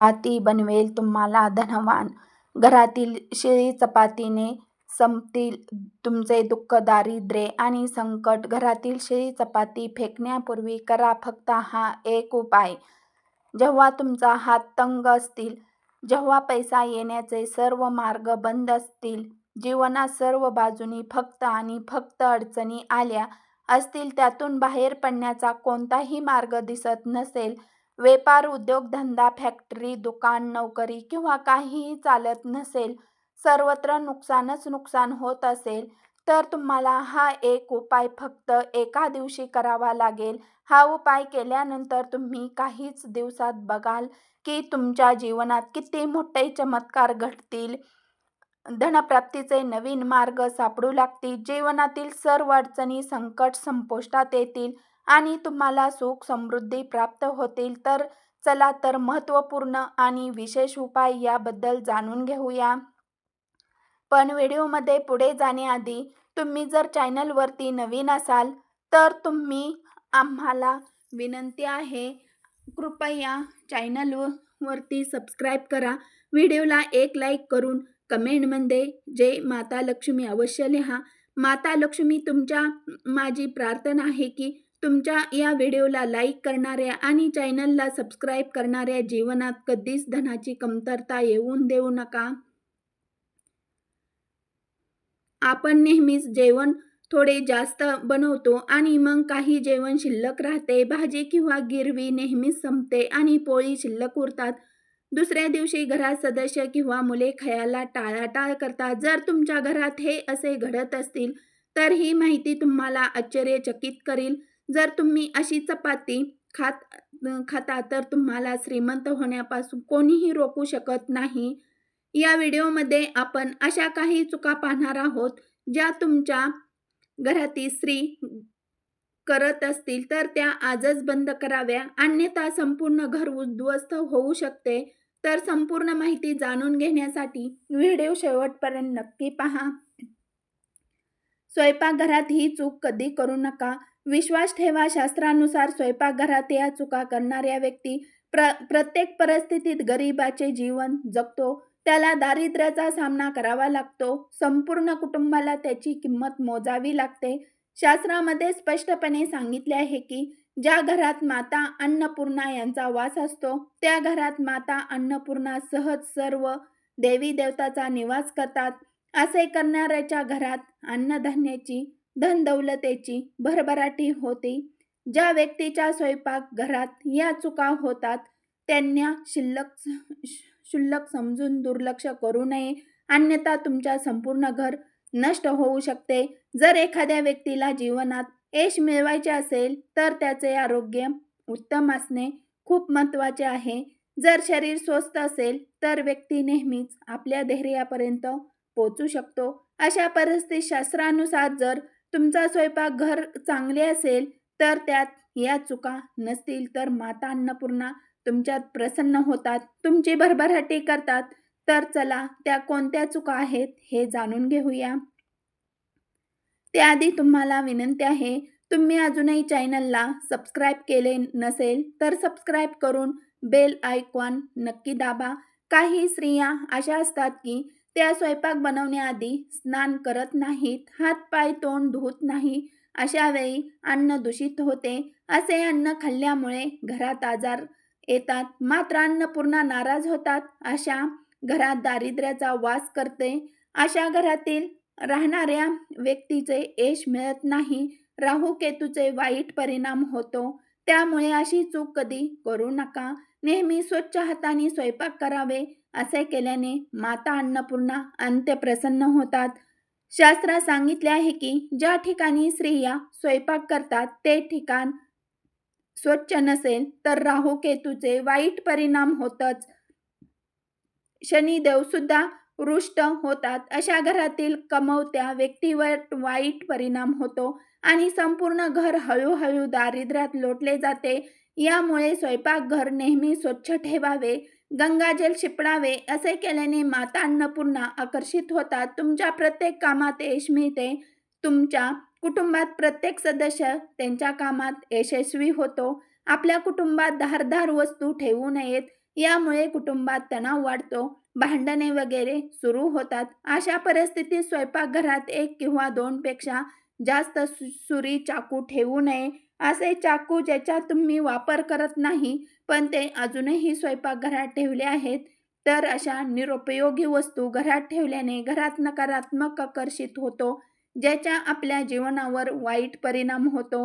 चपाती बनवेल तुम्हाला धनवान. घरातील शिळी चपातीने संपतील तुमचे दुःख दारिद्र्य आणि संकट. घरातील शिळी चपाती फेकण्यापूर्वी करा फक्त हा एक उपाय. जेव्हा तुमचा हात तंग असतील जेव्हा पैसा येण्याचे सर्व मार्ग बंद असतील जीवनात सर्व बाजूनी फक्त आणि फक्त अडचणी आल्या असतील त्यातून बाहेर पडण्याचा कोणताही मार्ग दिसत नसेल व्यापार उद्योगधंदा फॅक्टरी दुकान नोकरी किंवा काहीही चालत नसेल सर्वत्र नुकसानच नुकसान होत असेल तर तुम्हाला हा एक उपाय फक्त एका दिवशी करावा लागेल. हा उपाय केल्यानंतर तुम्ही काहीच दिवसात बघाल की तुमच्या जीवनात किती मोठे चमत्कार घडतील. धनप्राप्तीचे नवीन मार्ग सापडू लागतील. जीवनातील सर्व अडचणी संकट संपुष्टात येतील. आणि तुम्हाला सुख समृद्धी प्राप्त होतील तर चला तर महत्त्वपूर्ण आणि विशेष उपाय याबद्दल जाणून घेऊया. पण व्हिडिओमध्ये पुढे जाण्याआधी तुम्ही जर चॅनलवरती नवीन असाल तर तुम्ही आम्हाला विनंती आहे कृपया चॅनलवरती सबस्क्राईब करा. व्हिडिओला एक लाईक करून कमेंटमध्ये जय माता लक्ष्मी अवश्य लिहा. माता लक्ष्मी तुमच्या माझी प्रार्थना आहे की तुमच्या या व्हिडिओला लाईक करणाऱ्या आणि चॅनलला सबस्क्राईब करणाऱ्या जीवनात कधीच धनाची कमतरता येऊन देऊ नका. आपण नेहमीच जेवण थोडे जास्त बनवतो आणि मग काही जेवण शिल्लक राहते. भाजी किंवा गिरवी नेहमीच संपते आणि पोळी शिल्लक उरतात. दुसऱ्या दिवशी घरात सदस्य किंवा मुले खायला टाळाटाळ करतात. जर तुमच्या घरात हे असे घडत असतील तर ही माहिती तुम्हाला आश्चर्यचकित करील. जर तुम्ही अशी चपाती खात खाता तर तुम्हाला श्रीमंत होण्यापासून कोणीही रोखू शकत नाही. या व्हिडिओमध्ये आपण अशा काही चुका पाहणार आहोत ज्या तुमच्या घरातील स्त्री करत असतील तर त्या आजच बंद कराव्या. अन्यथा संपूर्ण घर उद्ध्वस्त होऊ शकते. तर संपूर्ण माहिती जाणून घेण्यासाठी व्हिडिओ शेवटपर्यंत नक्की पहा. स्वयंपाकघरात ही चूक कधी करू नका. विश्वास ठेवा शास्त्रानुसार स्वयंपाकघरात या चुका करणाऱ्या व्यक्ती प्र प्रत्येक परिस्थितीत गरिबाचे जीवन जगतो. त्याला दारिद्र्याचा सामना करावा लागतो. संपूर्ण कुटुंबाला त्याची किंमत मोजावी लागते. शास्त्रामध्ये स्पष्टपणे सांगितले आहे की ज्या घरात माता अन्नपूर्णा यांचा वास असतो त्या घरात माता अन्नपूर्णा सहज सर्व देवी देवताचा निवास करतात. असे करणाऱ्याच्या घरात अन्नधान्याची धन दौलतेची भरभराटी होती. ज्या व्यक्तीच्या स्वयंपाक घरात या चुका होतात त्यांना शिल्लक शुल्लक समजून दुर्लक्ष करू नये. अन्यथा तुमच्या संपूर्ण घर नष्ट होऊ शकते. जर एखाद्या व्यक्तीला जीवनात यश मिळवायचे असेल तर त्याचे आरोग्य उत्तम असणे खूप महत्त्वाचे आहे. जर शरीर स्वस्थ असेल तर व्यक्ती नेहमीच आपल्या धैर्यापर्यंत पोचू शकतो. अशा परिस्थितीत शास्त्रानुसार जर तुमचा स्वयंपाक घर चांगले असेल तर त्यात या चुका नसतील तर माता अन्नपूर्णा तुमच्यात प्रसन्न होतात तुमची भरभराटी करतात. तर चला त्या कोणत्या चुका आहेत हे जाणून घेऊया. त्याआधी तुम्हाला विनंती आहे तुम्ही अजूनही चॅनलला सबस्क्राईब केले नसेल तर सबस्क्राईब करून बेल आयकॉन नक्की दाबा. काही स्त्रिया अशा असतात की त्या स्वयंपाक बनवण्याआधी स्नान करत नाहीत हात पाय तोंड धुत नाही. अशा वेळी अन्न दूषित होते असे अन्न खाल्ल्यामुळे घरात आजार येतात. मात्र अन्नपूर्णा नाराज होतात अशा घरात दारिद्र्याचा वास करते. अशा घरातील राहणाऱ्या व्यक्तीचे यश मिळत नाही राहू केतूचे वाईट परिणाम होतो. त्यामुळे अशी चूक कधी करू नका. नेहमी स्वच्छ हाताने स्वयंपाक करावे असे केल्याने माता अन्नपूर्णा अंत्य प्रसन्न होतात. शास्त्रात सांगितले आहे की ज्या ठिकाणी स्त्रिया स्वयंपाक करतात ते ठिकाण स्वच्छ नसेल तर राहू केतूचे वाईट परिणाम होतच. शनिदेव सुद्धा रुष्ट होतात. अशा घरातील कमवत्या व्यक्तीवर वाईट परिणाम होतो आणि संपूर्ण घर हळूहळू दारिद्र्यात लोटले जाते. यामुळे स्वयंपाकघर नेहमी स्वच्छ ठेवावे गंगाजल शिपडावे असे केल्याने माता अन्नपूर्णा आकर्षित होतात. तुमच्या प्रत्येक कामात यश मिळते. तुमच्या कुटुंबात प्रत्येक सदस्य त्यांच्या कामात यशस्वी होतो. आपल्या कुटुंबात धारधार वस्तू ठेवू नयेत. यामुळे कुटुंबात तणाव वाढतो. भांडणे वगैरे सुरू होतात. अशा परिस्थितीत स्वयंपाकघरात एक किंवा दोनपेक्षा जास्त सु सुरी चाकू ठेवू नये. असे चाकू ज्याचा तुम्ही वापर करत नाही पण ते अजूनही स्वयंपाकघरात ठेवले आहेत तर अशा निरुपयोगी वस्तू घरात ठेवल्याने घरात नकारात्मक आकर्षित होतो ज्याचा आपल्या जीवनावर वाईट परिणाम होतो.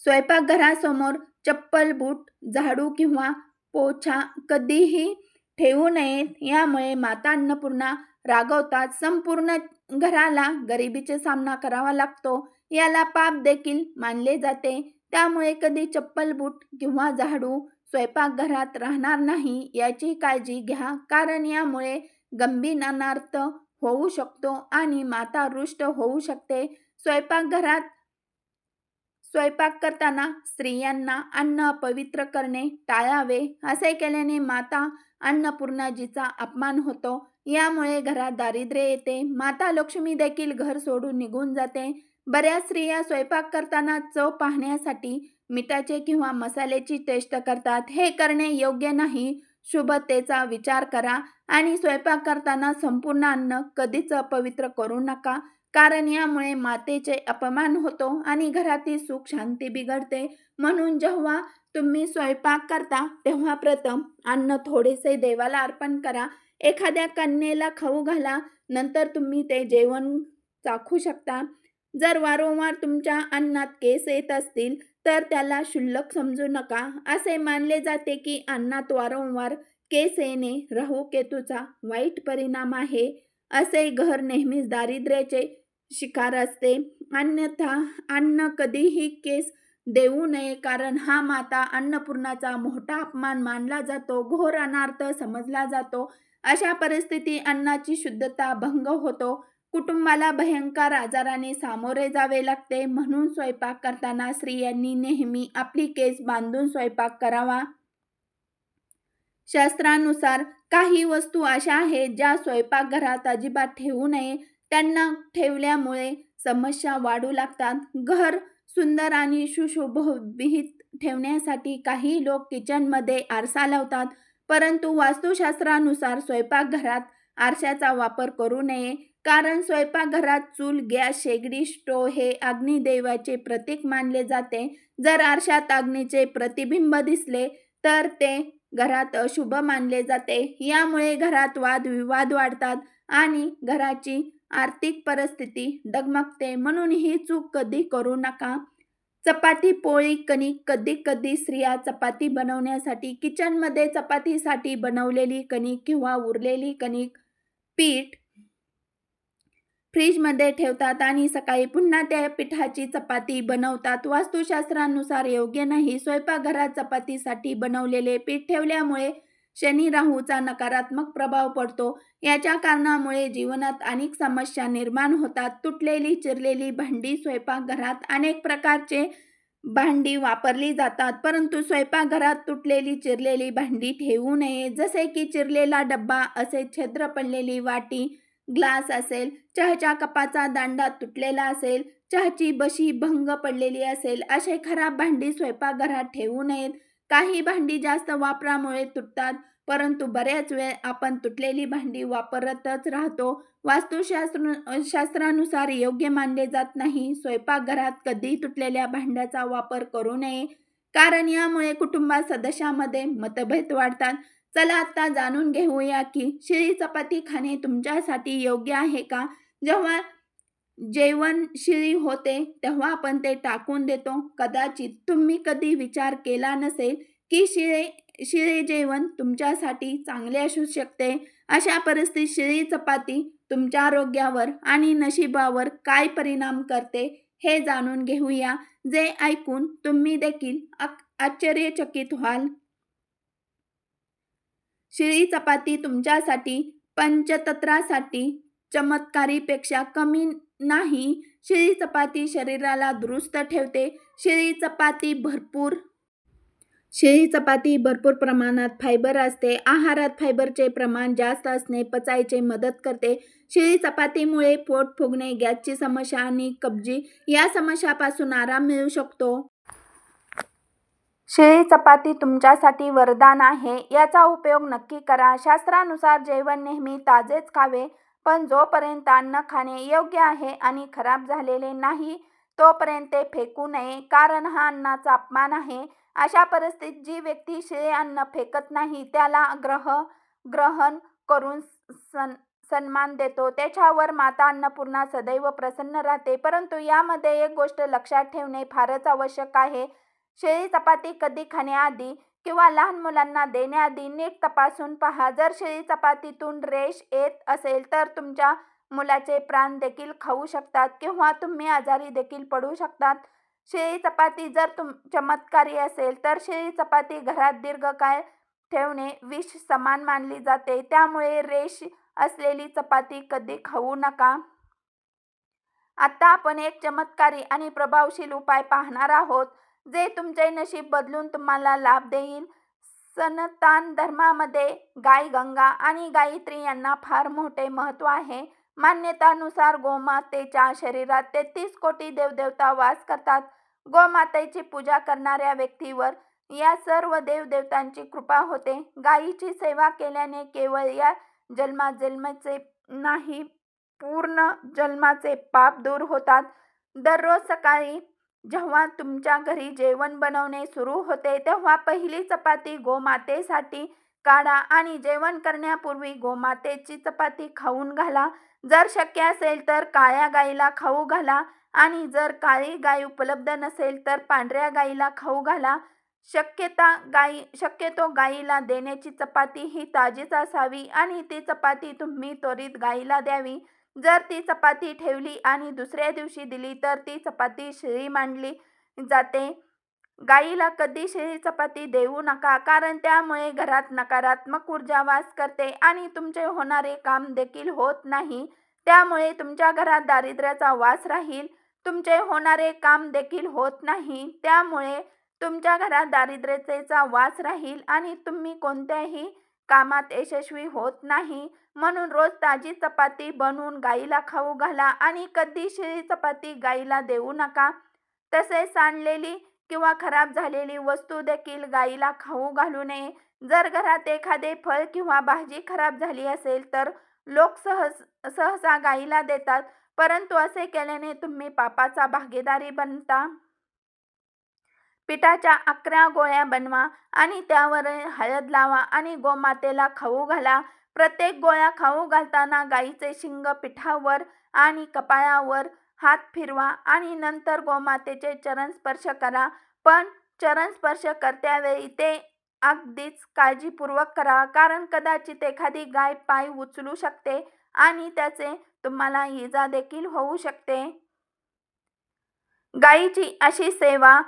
स्वयंपाकघरासमोर चप्पल बूट झाडू किंवा पोछा कधीही ठेवू नयेत यामुळे माता अन्नपूर्णा रागवतात. संपूर्ण घराला गरिबीचे सामना करावा लागतो. याला पाप देखील मानले जाते. त्यामुळे कधी चप्पल बूट किंवा झाडू स्वयंपाकघरात राहणार नाही याची काळजी घ्या. कारण यामुळे गंभीर अनार्थ होऊ शकतो आणि माता रुष्ट होऊ शकते. स्वयंपाकघरात स्वयंपाक करताना स्त्रियांना अन्न अपवित्र करणे टाळावे. असे केल्याने माता अन्नपूर्णाजीचा अपमान होतो. यामुळे घरात दारिद्र्य येते. माता लक्ष्मी देखील घर सोडून निघून जाते. बऱ्याच स्त्रिया स्वयंपाक करताना चव पाहण्यासाठी मिठाचे किंवा मसाल्याची टेस्ट करतात. हे करणे योग्य नाही. शुभतेचा विचार करा आणि स्वयंपाक करताना संपूर्ण अन्न कधीच अपवित्र करू नका. कारण यामुळे मातेचे अपमान होतो आणि घरातील सुख शांती बिघडते. म्हणून जेव्हा तुम्ही स्वयंपाक करता तेव्हा प्रथम अन्न थोडेसे देवाला अर्पण करा. एखाद्या कन्येला खाऊ घाला. नंतर तुम्ही ते जेवण चाखू शकता. जर वारंवार तुमच्या अन्नात केस येत असतील तर त्याला शुल्लक समजू नका. असे मानले जाते की अन्नात वारंवार केस येणे राहू केतूचा वाईट परिणाम आहे असे घर नेहमीच दारिद्र्याचे शिकार असते. अन्यथा अन्न कधीही केस देऊ नये कारण हा माता अन्नपूर्णाचा मोठा अपमान मानला जातो घोर अनार्थ समजला जातो. अशा परिस्थिती अन्नाची शुद्धता भंग होतो. कुटुंबाला भयंकर आजाराने सामोरे जावे लागते. म्हणून स्वयंपाक करताना स्त्रियांनी नेहमी आपली केस बांधून स्वयंपाक करावा. शास्त्रानुसार काही वस्तू अशा आहेत ज्या स्वयंपाकघरात अजिबात ठेवू नये. त्यांना ठेवल्यामुळे समस्या वाढू लागतात. घर सुंदर आणि सुशोभविहित ठेवण्यासाठी काही लोक किचनमध्ये आरसा लावतात. परंतु वास्तुशास्त्रानुसार स्वयंपाकघरात आरशाचा वापर करू नये. कारण स्वयंपाकघरात चूल गॅस शेगडी स्टोव हे अग्निदेवाचे प्रतीक मानले जाते. जर आरशात अग्नीचे प्रतिबिंब दिसले तर ते घरात अशुभ मानले जाते. यामुळे घरात वादविवाद वाढतात आणि घराची आर्थिक परिस्थिती डगमगते. म्हणून ही चूक कधी करू नका. चपाती पोळी कणिक कधी कधी स्त्रिया चपाती बनवण्यासाठी किचनमध्ये चपातीसाठी बनवलेली कणिक किंवा उरलेली कणिक पीठ फ्रीजमध्ये ठेवतात आणि सकाळी पुन्हा त्या पिठाची चपाती बनवतात. वास्तुशास्त्रानुसार योग्य नाही. स्वयंपाकघरात चपातीसाठी बनवलेले पीठ ठेवल्यामुळे शनी राहूचा नकारात्मक प्रभाव पडतो. याच्या कारणामुळे जीवनात अनेक समस्या निर्माण होतात. तुटलेली चिरलेली भांडी स्वयंपाकघरात अनेक प्रकारचे भांडी वापरली जातात. परंतु स्वयंपाकघरात तुटलेली चिरलेली भांडी ठेवू नये. जसे की चिरलेला डब्बा असे छिद्र पडलेली वाटी ग्लास असेल चहाच्या कपाचा दांडा तुटलेला असेल चहाची बशी भंग पडलेली असेल असे खराब भांडी स्वयंपाकघरात ठेवू नयेत. काही भांडी जास्त वापरामुळे तुटतात परंतु बऱ्याच वेळ आपण तुटलेली भांडी वापरतच राहतो. वास्तुशास्त्र शास्त्रानुसार योग्य मानले जात नाही. स्वयंपाकघरात कधी तुटलेल्या भांड्याचा वापर करू नये. कारण यामुळे कुटुंबात सदस्यामध्ये मतभेद वाढतात. चला आता जाणून घेऊया की शिळी चपाती खाणे तुमच्यासाठी योग्य आहे का? जेव्हा जेवण शिळी होते तेव्हा आपण ते टाकून देतो. कदाचित तुम्ही कधी विचार केला नसेल की शिळे शिळे जेवण तुमच्यासाठी चांगले असू शकते. अशा परिस्थितीत शिळी चपाती तुमच्या आरोग्यावर आणि नशिबावर काय परिणाम करते हे जाणून घेऊया. जे ऐकून तुम्ही देखील आश्चर्यचकित व्हाल. शिळी चपाती तुमच्यासाठी पंचतत्रासाठी चमत्कारीपेक्षा कमी नाही. शिळी चपाती शरीराला दुरुस्त ठेवते. शिळी चपाती भरपूर शिळी चपाती भरपूर प्रमाणात फायबर असते. आहारात फायबरचे प्रमाण जास्त असणे पचायचे मदत करते. शिळी चपातीमुळे पोट फुगणे गॅसची समस्या आणि कब्जी या समस्यापासून आराम मिळू शकतो. शिळी चपाती तुमच्यासाठी वरदान आहे. याचा उपयोग नक्की करा. शास्त्रानुसार जेवण नेहमी ताजेच खावे पण जोपर्यंत अन्न खाणे योग्य आहे आणि खराब झालेले नाही तोपर्यंत ते फेकू नये कारण हा अन्नाचा अपमान आहे. अशा परिस्थितीत जी व्यक्ती शिळे अन्न फेकत नाही त्याला ग्रह ग्रहण करून सन सन्मान देतो. त्याच्यावर माता अन्नपूर्णा सदैव प्रसन्न राहते परंतु यामध्ये एक गोष्ट लक्षात ठेवणे फारच आवश्यक आहे. शेळी चपाती कधी खाण्याआधी किंवा लहान मुलांना देण्याआधी नीट तपासून पहा. जर शेळी चपातीतून रेश येत असेल तर तुमच्या मुलाचे प्राण देखील खाऊ शकतात किंवा तुम्ही आजारी देखील पडू शकतात. शेळी चपाती जर तुम चमत्कारी असेल तर शेळी चपाती घरात दीर्घकाळ ठेवणे विष समान मानली जाते. त्यामुळे रेश असलेली चपाती कधी खाऊ नका. आता आपण एक चमत्कारी आणि प्रभावशील उपाय पाहणार आहोत. जे तुमचे नशीब बदलून तुम्हाला लाभ देईल. सनातन धर्मामध्ये गाय गंगा आणि गायत्री यांना फार मोठे महत्त्व आहे. मान्यतानुसार गोमातेच्या शरीरात तेहतीस कोटी देवदेवता वास करतात. गोमातेची पूजा करणाऱ्या व्यक्तीवर या सर्व देवदेवतांची कृपा होते. गायीची सेवा केल्याने केवळ या जन्मात जन्माचे नाही पूर्ण जन्माचे पाप दूर होतात. दररोज सकाळी जेव्हा तुमच्या घरी जेवण बनवणे सुरू होते तेव्हा पहिली चपाती गोमातेसाठी काढा आणि जेवण करण्यापूर्वी गोमातेची चपाती खाऊन घाला. जर शक्य असेल तर काळ्या गाईला खाऊ घाला आणि जर काळी गाय उपलब्ध नसेल तर पांढऱ्या गाईला खाऊ घाला. शक्यता गाई शक्यतो गाईला देण्याची चपाती ही ताजीच असावी आणि ती चपाती तुम्ही त्वरित गाईला द्यावी. जर ती चपाती ठेवली आणि दुसऱ्या दिवशी दिली तर ती चपाती शिळी मांडली जाते. गाईला कधी शिळी चपाती देऊ नका कारण त्यामुळे घरात नकारात्मक ऊर्जा वास करते आणि तुमचे होणारे काम देखील होत नाही. त्यामुळे तुमच्या घरात दारिद्र्याचा वास राहील तुमचे होणारे काम देखील होत नाही. त्यामुळे तुमच्या घरात दारिद्र्यतेचा वास राहील आणि तुम्ही कोणत्याही कामात यशस्वी होत नाही. म्हणून रोज ताजी चपाती बनवून गाईला खाऊ घाला आणि कधी शिळी चपाती गाईला देऊ नका. तसेच सांडलेली किंवा खराब झालेली वस्तू देखील गाईला खाऊ घालू नये. जर घरात एखादे फळ किंवा भाजी खराब झाली असेल तर लोक सहज सहसा गाईला देतात. परंतु असे केल्याने तुम्ही पापाचा भागीदारी बनता. पिठाच्या अकरा गोळ्या बनवा आणि त्यावर हळद लावा आणि गोमातेला खाऊ घाला. प्रत्येक गोळ्या खाऊ घालताना गाईचे शिंग पिठावर आणि कपाळावर हात फिरवा आणि नंतर गोमातेचे चरण स्पर्श करा. पण चरण स्पर्श करत्यावेळी ते अगदीच काळजीपूर्वक करा कारण कदाचित एखादी गाय पाय उचलू शकते आणि त्याचे तुम्हाला इजा देखील होऊ शकते. गायीची अशी सेवा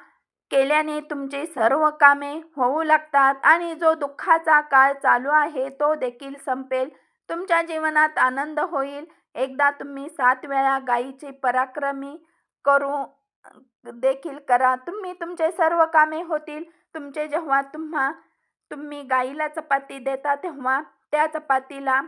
केल्याने तुमची सर्व कामे होऊ लागतात आणि जो दुःखाचा काळ चालू आहे तो देखील संपेल. तुमच्या जीवनात आनंद होईल. एकदा तुम्ही सात वेळा गायीची पराक्रमी करू देखील करा. तुम्ही तुमचे सर्व कामे होतील. तुमचे जेव्हा तुम्हा तुम्ही गाईला चपाती देता तेव्हा त्या चपातीला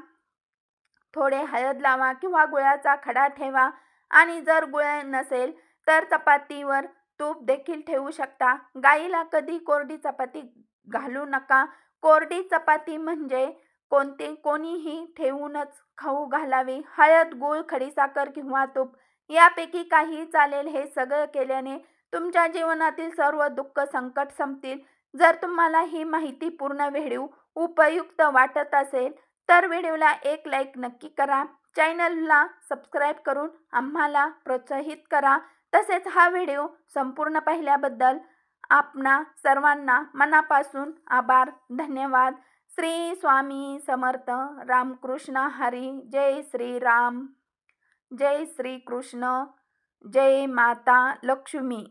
थोडे हळद लावा किंवा गुळाचा खडा ठेवा. आणि जर गुळ नसेल तर चपातीवर तूप देखील ठेवू शकता. गाईला कधी कोरडी चपाती घालू नका. कोरडी चपाती म्हणजे कोणते कोणीही ठेवूनच खाऊ घालावी. हळद गूळ खडीसाखर किंवा तूप यापैकी काही चालेल हे सगळं केल्याने तुमच्या जीवनातील सर्व दुःख संकट संपतील. जर तुम्हाला ही माहिती पूर्ण व्हिडिओ उपयुक्त वाटत असेल तर व्हिडिओला एक लाईक नक्की करा. चॅनलला सबस्क्राईब करून आम्हाला प्रोत्साहित करा. तसेच हा व्हिडिओ संपूर्ण पाहिल्याबद्दल आपणा सर्वांना मनापासून आभार धन्यवाद. श्री स्वामी समर्थ रामकृष्ण हरी जय श्री राम. जय श्री कृष्ण. जय माता लक्ष्मी.